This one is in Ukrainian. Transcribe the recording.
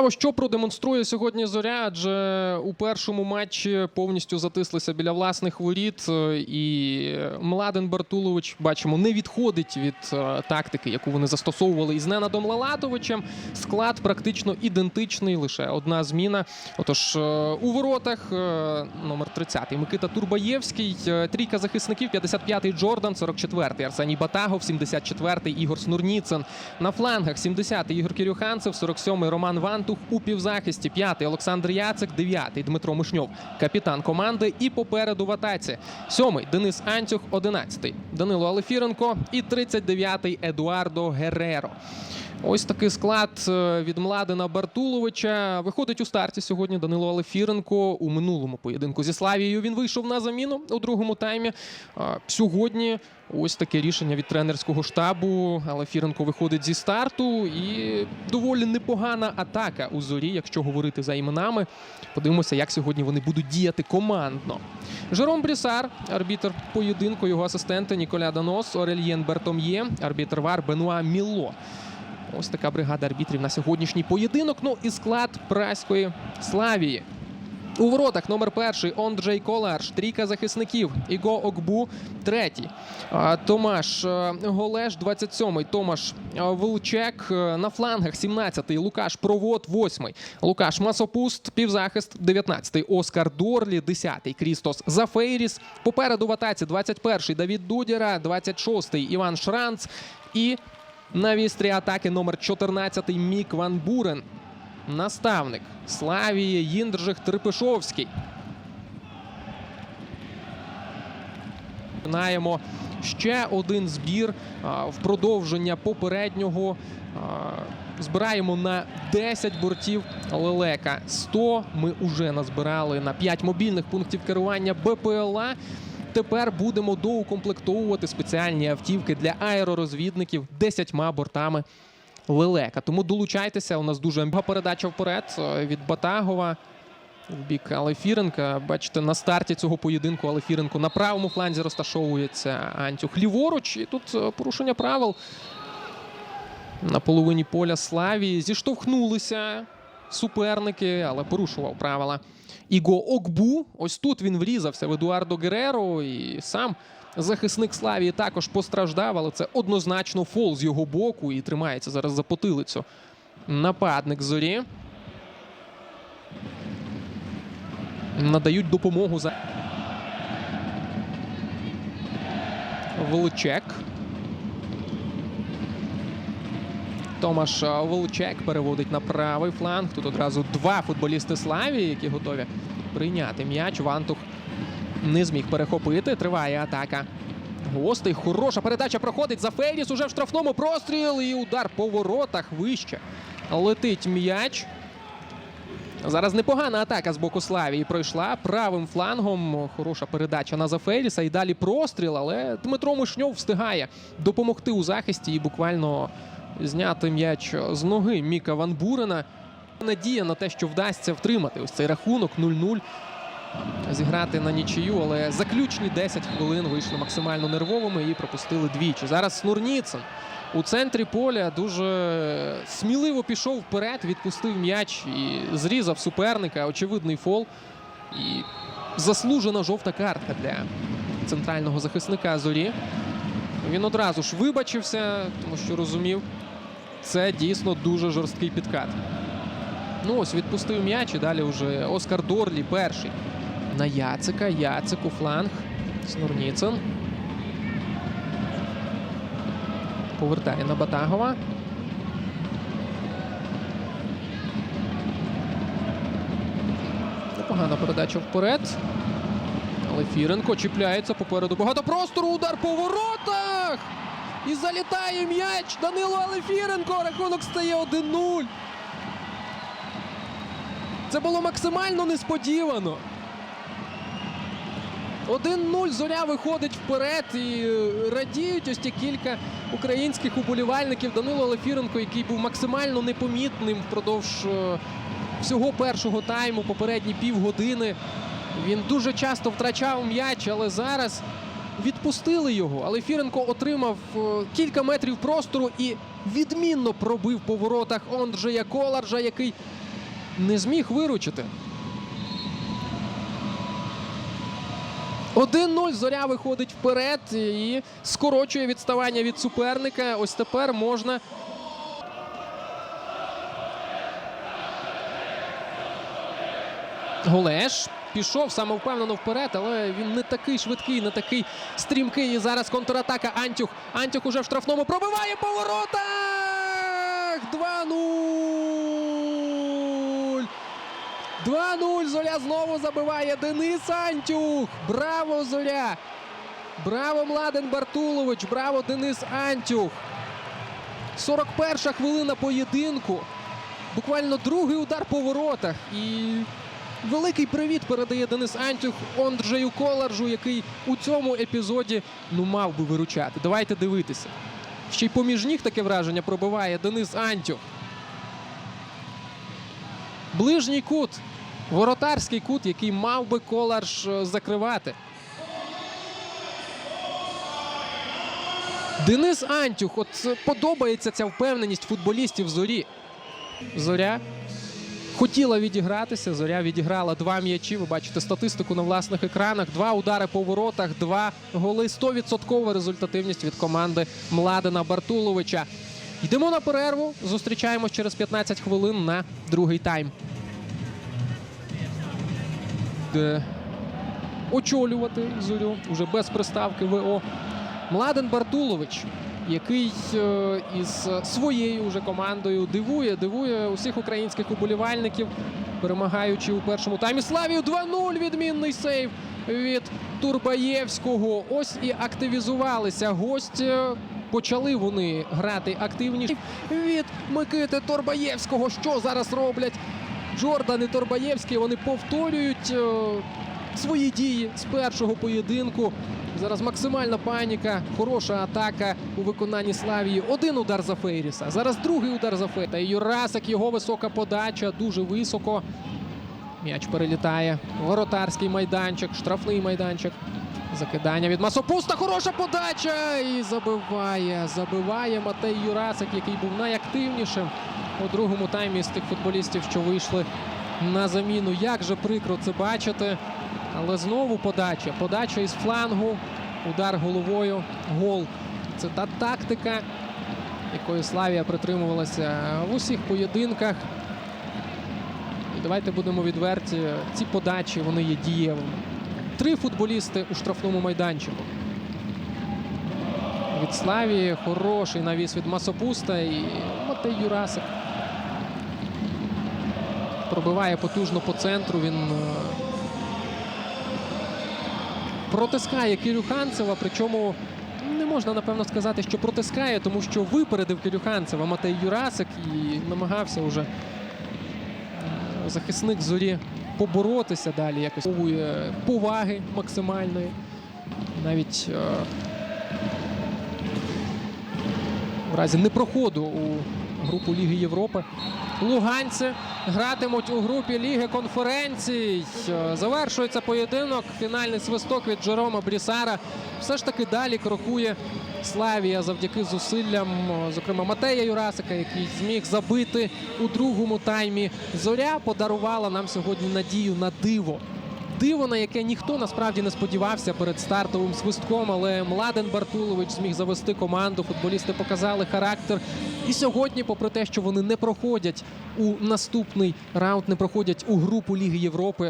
Цікаво, що продемонструє сьогодні зоря, адже у першому матчі повністю затислися біля власних воріт. е, І Младен Бартулович, бачимо, не відходить від е, тактики, яку вони застосовували із Ненадом Лалатовичем. Склад практично ідентичний, лише одна зміна. Отож, е, у воротах номер 30 Микита Турбаєвський, трійка захисників, 55-й Джордан, 44-й Арсеній Батагов, 74-й Ігор Снурніцин. На флангах 70-й Ігор Кирюханцев, 47-й Роман Вантух у півзахисті, 5-й Олександр Яцик, 9-й Дмитро Мишньов, капітан команди. І попереду в атаці 7-й Денис Анцюх, 11-й Данило Алефіренко і 39-й Едуардо Гереро. Ось такий склад е, від Младена Бартуловича. Виходить у старті сьогодні Данило Алефіренко. У минулому поєдинку зі Славією він вийшов на заміну у другому таймі. Сьогодні ось таке рішення від тренерського штабу. Алефіренко виходить зі старту. І доволі непогана атака у зорі, якщо говорити за іменами. Подивимося, як сьогодні вони будуть діяти командно. Жером Брісар, арбітр поєдинку, його асистенти Ніколя Данос, Орельєн Бертом'є, арбітр Вар Бенуа Міло. Ось така бригада арбітрів на сьогоднішній поєдинок. Ну і склад праської Славії. У воротах номер перший Онджей Коларш, трійка захисників. Іго Окбу, третій. Томаш е, Голеш, 27-й. Томаш е, Волчек е, на флангах, 17-й. Лукаш Провод, 8-й. Лукаш Масопуст, півзахист, 19-й. Оскар Дорлі, 10-й. Крістос Зафейріс. Попереду в атаці 21-й Давід Дудєра, 26-й Іван Шранц і на вістрі атаки номер 14 Мік Ван Бурен. Наставник Славії Їндржих Трипишовський. Починаємо ще один збір в продовження попереднього. Збираємо на 10 бортів лелека. 100 ми вже назбирали на 5 мобільних пунктів керування БПЛА. Тепер будемо доукомплектовувати спеціальні автівки для аеророзвідників 10 бортами лелека. Тому долучайтеся. У нас дуже амбітна передача вперед е, від Батагова в бік Алефіренка. Бачите, на старті цього поєдинку Алефіренко на правому фланзі розташовується Антюх ліворуч. І тут е, порушення правил на половині поля Славі. Зіштовхнулися суперники, але порушував правила. Іго Окбу. Ось тут він врізався в Едуардо Гереро. І сам захисник Славії також постраждав, але це однозначно фол з його боку і тримається зараз за потилицю. Нападник зорі. Надають допомогу за Волчек. Томаш Волчек переводить на правий фланг. Тут одразу два футболісти Славії, які готові прийняти м'яч. Вантух не зміг перехопити. Триває атака. Гостей. Хороша передача проходить. За Фейріс уже в штрафному простріл. І удар по воротах вище. Летить м'яч. Зараз непогана атака з боку Славії пройшла правим флангом. Хороша передача на Заферіса. І далі простріл. Але Дмитро Мишньов встигає допомогти у захисті і буквально зняти м'яч з ноги Міка Ван Бурена. Надія на те, що вдасться втримати ось цей рахунок 0-0. Зіграти на нічию, але заключні 10 хвилин вийшли максимально нервовими і пропустили двічі. Зараз Снурніцин у центрі поля дуже сміливо пішов вперед, відпустив м'яч і зрізав суперника. Очевидний фол. І заслужена жовта картка для центрального захисника зорі. Він одразу ж вибачився, тому що розумів, це дійсно дуже жорсткий підкат. Ну ось відпустив м'яч і далі вже Оскар Дорлі перший. На Яцика. Яцик у фланг. Снурніцин. Повертає на Батагова. Непогана передача вперед. Але Фіренко чіпляється попереду. Багато простору. Удар по воротах. І залітає м'яч. Данило Алефіренко. Рахунок стає 1-0. Це було максимально несподівано. 1-0 зоря виходить вперед і е, радіють ось ті кілька українських уболівальників. Данило Алефіренко, який був максимально непомітним впродовж е, всього першого тайму, попередні півгодини. Він дуже часто втрачав м'яч, але зараз відпустили його. Але Фіренко отримав е, кілька метрів простору і відмінно пробив по воротах Онджея Коларжа, який не зміг виручити. 1-0 зоря виходить вперед і скорочує відставання від суперника. Ось тепер можна Голеш пішов самовпевнено вперед, але він не такий швидкий, не такий стрімкий. І зараз контратака Антюх. Антюх уже в штрафному пробиває по воротах! 2-0! 2-0. Зоря знову забиває Денис Антюх. Браво, Зоря! Браво, Младен Бартулович! Браво, Денис Антюх! 41 хвилина поєдинку. Буквально другий удар по воротах. І великий привіт передає Денис Антюх Ондржею Коларжу, який у цьому епізоді ну мав би виручати. Давайте дивитися. Ще й поміж ніг таке враження пробиває Денис Антюх. Ближній кут. Воротарський кут, який мав би Коларж е, закривати. Денис Антюх, от е, подобається ця впевненість футболістів зорі. Зоря хотіла відігратися. Зоря відіграла два м'ячі. Ви бачите статистику на власних екранах. Два удари по воротах, два голи. 100% результативність від команди Младена Бартуловича. Йдемо на перерву. Зустрічаємось через 15 хвилин на другий тайм. Де очолювати зорю уже без приставки ВО. Младен Бартулович, який е, із своєю вже командою дивує, дивує усіх українських уболівальників, перемагаючи у першому таймі. Славію 2-0. Відмінний сейв від Турбаєвського. Ось і активізувалися гості. Почали вони грати активніше від Микити Торбаєвського. Що зараз роблять Джордан і Торбаєвський? Вони повторюють е, свої дії з першого поєдинку. Зараз максимальна паніка, хороша атака у виконанні Славії. Один удар за Фейріса. Зараз другий удар за Фейріса. Юрасик, його висока подача, дуже високо. М'яч перелітає. Воротарський майданчик, штрафний майданчик. Закидання від Масопуста. Хороша подача. І забиває. Забиває Матей Юрасик, який був найактивнішим у другому таймі з тих футболістів, що вийшли на заміну. Як же прикро це бачити. Але знову подача. Подача із флангу. Удар головою. Гол. Це та тактика, якої Славія притримувалася в усіх поєдинках. І давайте будемо відверті. Ці подачі вони є дієвими. Три футболісти у штрафному майданчику. Від Славії хороший навіс від Масопуста і Матей Юрасик. Пробиває потужно по центру. Він протискає Кирюханцева, причому не можна напевно сказати, що протискає, тому що випередив Кирюханцева Матей Юрасик і намагався уже е, захисник зорі поборотися далі, якось поваги максимальної. Навіть е, в разі непроходу у групу Ліги Європи. Луганці гратимуть у групі Ліги конференцій. Е, Завершується поєдинок. Фінальний свисток від Джерома Брісара. Все ж таки далі крокує Славія завдяки зусиллям, е, зокрема Матея Юрасика, який зміг забити у другому таймі. Зоря подарувала нам сьогодні надію на диво. Диво, на яке ніхто насправді не сподівався перед стартовим свистком, але Младен Бартулович зміг завести команду. Футболісти показали характер. І сьогодні, попри те, що вони не проходять у наступний раунд, не проходять у групу Ліги Європи,